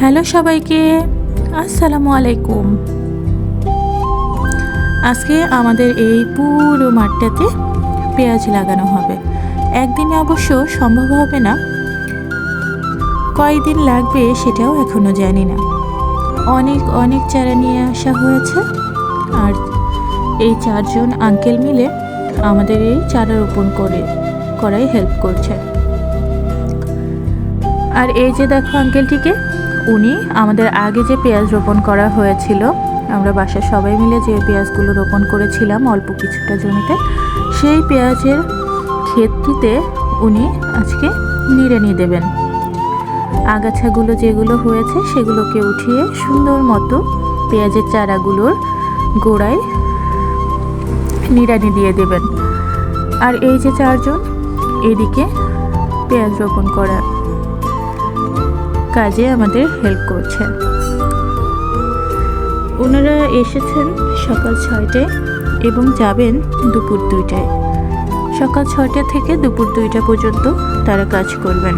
Hello সবাইকে, আসসালামু আলাইকুম। আজকে আমাদের এই পুরো মাঠটাতে পেঁয়াজ লাগানো হবে। একদিনে অবশ্য সম্ভব হবে না। কয়দিন লাগবে সেটাও এখনও জানি না। অনেক অনেক চারা নিয়ে আসা হয়েছে। আর এই চারজন আঙ্কেল মিলে আমাদের এই চারা রোপণ করে, করাই হেল্প করছে। আর এই যে দেখো আঙ্কেলটিকে উনি আমাদের আগে যে পেঁয়াজ রোপণ করা হয়েছিল, আমরা বাসার সবাই মিলে যে পেঁয়াজগুলো রোপণ করেছিলাম অল্প কিছুটা জমিতে, সেই পেঁয়াজের ক্ষেতটিতে উনি আজকে নিড়ানি দেবেন। আগাছাগুলো যেগুলো হয়েছে সেগুলোকে উঠিয়ে সুন্দর মতো পেঁয়াজের চারাগুলোর গোড়ায় নিড়ানি দিয়ে দেবেন। আর এই যে চারজন, এদিকে পেঁয়াজ রোপণ করা কাজে আমাদের হেল্প করছে। ওনারা এসেছেন সকাল ছয়টায় এবং যাবেন দুপুর দুইটায়। সকাল ছয়টা থেকে দুপুর দুইটা পর্যন্ত তারা কাজ করবেন।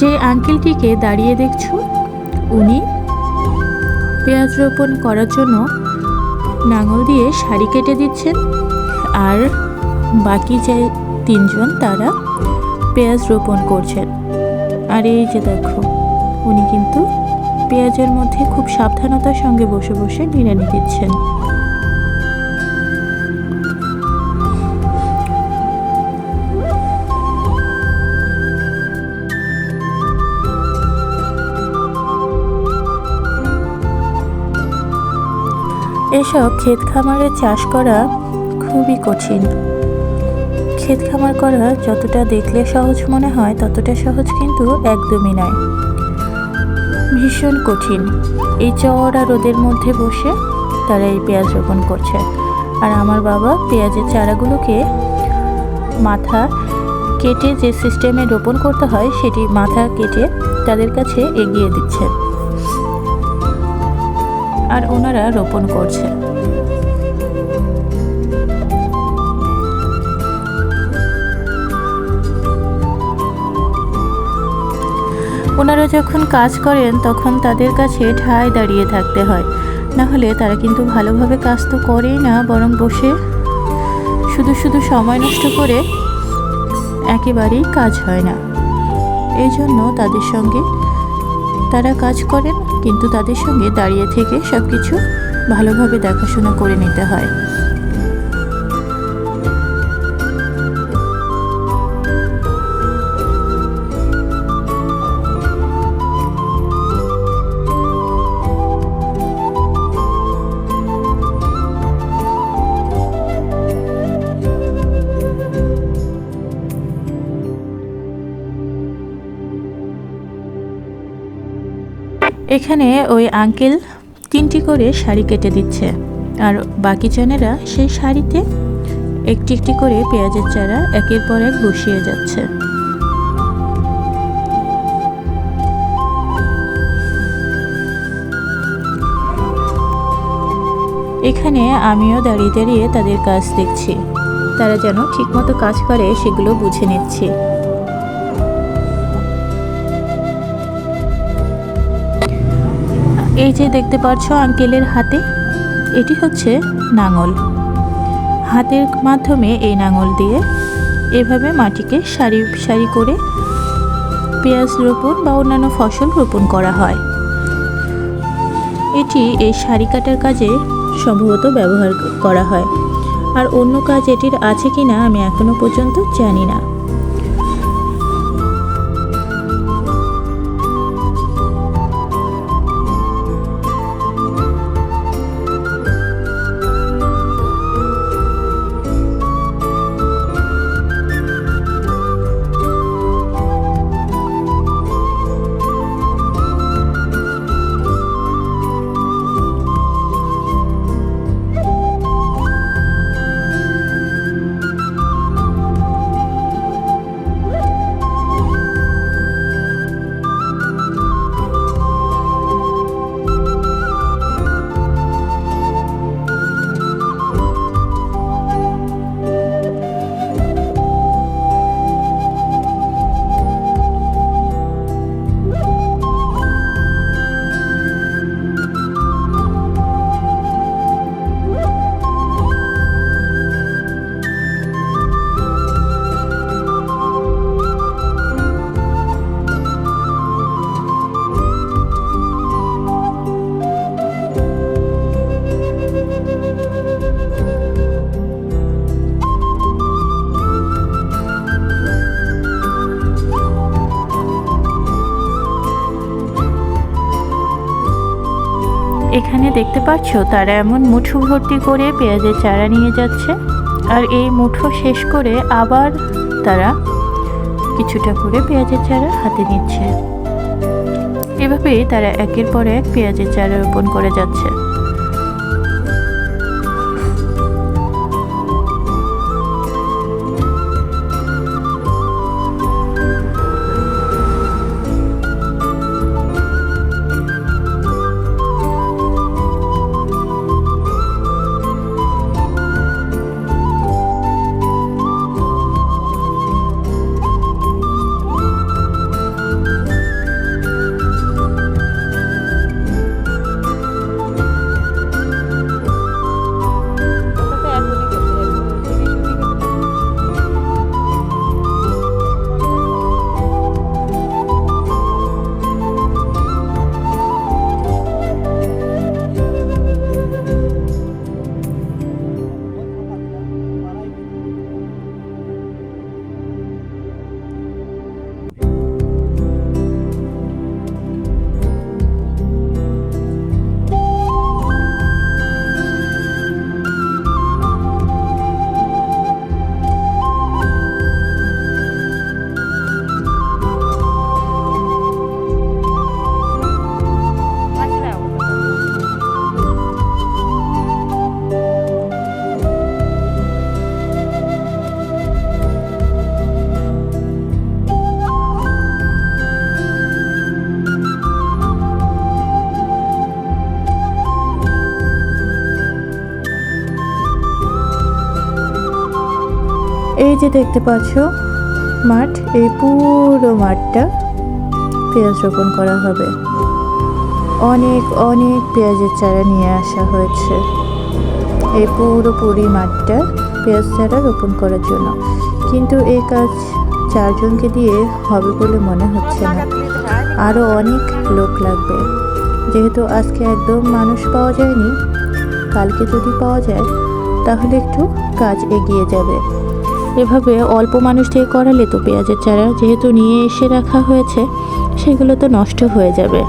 যে আঙ্কেলটিকে দাঁড়িয়ে দেখছ, উনি পেঁয়াজ রোপণ করার জন্য নাঙল দিয়ে শাড়ি কেটে দিচ্ছেন আর বাকি যে তিনজন তারা পেঁয়াজ রোপণ করছেন। আর এই যে দেখো, উনি কিন্তু পেঁয়াজের মধ্যে খুব সাবধানতার সঙ্গে বসে বসে নিড়ানি দিচ্ছেন এসব ক্ষেত খামারে চাষ করা খুবই কঠিন। ক্ষেত খামার করা যতটা দেখলে সহজ মনে হয়, ততটা সহজ কিন্তু একদমই নয় ভীষণ কঠিন। এই চওড়া রোদের মধ্যে বসে তারা এই পেঁয়াজ রোপণ করছে। আর আমার বাবা পেঁয়াজের চারাগুলোকে মাথা কেটে যে সিস্টেমে রোপণ করতে হয়, সেটি মাথা কেটে তাদের কাছে এগিয়ে দিচ্ছে। আর ওনারা রোপণ করছে। ওনারা যখন কাজ করেন, তখন তাদের কাছে ঠায় দাঁড়িয়ে থাকতে হয়। না হলে তারা কিন্তু ভালোভাবে কাজ তো করেই না, বরং বসে শুধু শুধু সময় নষ্ট করে একেবারেই কাজ হয় না। এই জন্য তাদের সঙ্গে তারা কাজ করেন, কিন্তু তাদের সঙ্গে দাঁড়িয়ে থেকে সব কিছু ভালোভাবে দেখাশোনা করে নিতে হয়। এখানে ওই আঙ্কেল তিনটি করে শাড়ি কেটে দিচ্ছে। আর বাকি জনেরা সেই শাড়িতে একটি একটি করে পেঁয়াজের চারা একের পর এক বসিয়ে যাচ্ছে। এখানে আমিও দাঁড়িয়ে দাঁড়িয়ে তাদের কাজ দেখছি। তারা যেন ঠিকমতো কাজ করে সেগুলো বুঝে নিচ্ছি। এই যে দেখতে পাচ্ছ আঙ্কেলের হাতে, এটি হচ্ছে নাঙল। হাতের মাধ্যমে এই নাঙল দিয়ে এভাবে মাটিকে সারি সারি করে পেঁয়াজ রোপণ বা অন্যান্য ফসল রোপণ করা হয়। এটি এই সারি কাটার কাজে সম্ভবত ব্যবহার করা হয়। আর অন্য কাজ এটির আছে কি না আমি এখনও পর্যন্ত জানি না। দেখতে পাচ্ছ, তারা এমন মুঠো ভর্তি করে পেঁয়াজের চারা নিয়ে যাচ্ছে। আর এই মুঠো শেষ করে আবার তারা কিছুটা করে পেঁয়াজের চারা হাতে নিচ্ছে। এভাবেই তারা একের পর এক পেঁয়াজের চারা রোপণ করে যাচ্ছে। এই যে দেখতে পাচ্ছ, মাঠ, এই পুরো মাঠটা পেঁয়াজ রোপণ করা হবে। অনেক অনেক পেঁয়াজের চারা নিয়ে আসা হয়েছে। এই পুরোপুরি মাঠটা পেঁয়াজ চারা রোপণ করার জন্য। কিন্তু এই কাজ চারজনকে দিয়ে হবে বলে মনে হচ্ছে না। আরও অনেক লোক লাগবে। যেহেতু আজকে একদম মানুষ পাওয়া যায়নি, কালকে যদি পাওয়া যায়, তাহলে একটু কাজ এগিয়ে যাবে। এভাবে অল্প মানুষ দিয়ে করালে তো পেঁয়াজের চারা যেহেতু নিয়ে এসে রাখা হয়েছে, সেগুলো তো নষ্ট হয়ে যাবে।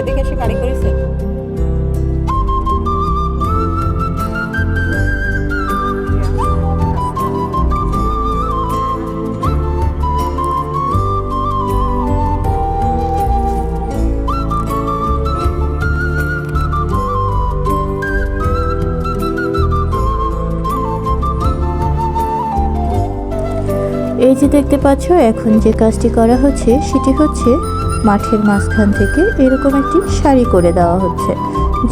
এদিকে এসে গাড়ি করেছেন এই যে দেখতে পাচ্ছ, এখন যে কাজটি করা হচ্ছে, সেটি হচ্ছে মাঠের মাঝখান থেকে এরকম একটি শাড়ি করে দেওয়া হচ্ছে।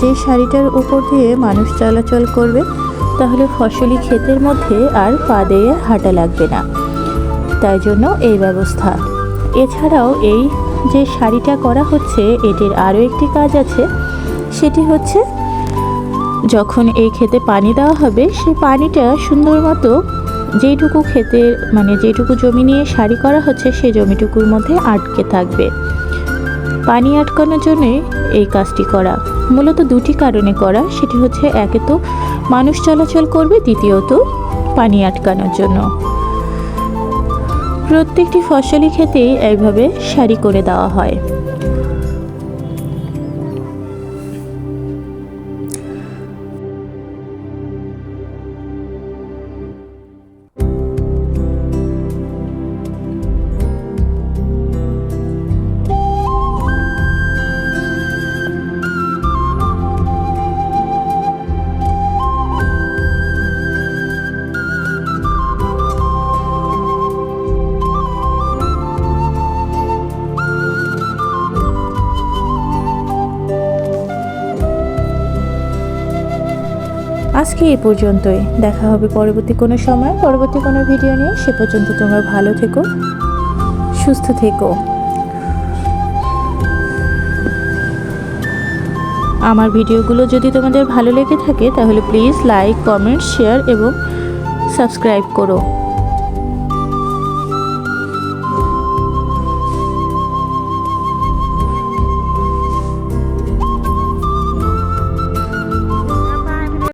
যে শাড়িটার উপর দিয়ে মানুষ চলাচল করবে, তাহলে ফসলি ক্ষেতের মধ্যে আর পা দিয়ে হাঁটা লাগবে না। তাই জন্য এই ব্যবস্থা। এছাড়াও এই যে শাড়িটা করা হচ্ছে, এটির আরও একটি কাজ আছে। সেটি হচ্ছে, যখন এই ক্ষেতে পানি দেওয়া হবে সেই পানিটা সুন্দর মতো যেইটুকু ক্ষেতের মানে যেটুকু জমি নিয়ে সারি করা হচ্ছে, সেই জমিটুকুর মধ্যে আটকে থাকবে। পানি আটকানোর জন্যে এই কাজটি করা। মূলত দুটি কারণে করা। সেটি হচ্ছে, একে তো মানুষ চলাচল করবে, দ্বিতীয়ত পানি আটকানোর জন্য। প্রত্যেকটি ফসলি ক্ষেতেই এইভাবে সারি করে দেওয়া হয়। আজকে এই পর্যন্তই। দেখা হবে পরবর্তী কোনো সময়। পরবর্তী কোনো ভিডিও নিয়ে। সে পর্যন্ত তোমরা ভালো থেকো, সুস্থ থেকো। আমার ভিডিওগুলো যদি তোমাদের ভালো লেগে থাকে, তাহলে প্লিজ লাইক কমেন্ট শেয়ার এবং সাবস্ক্রাইব করো।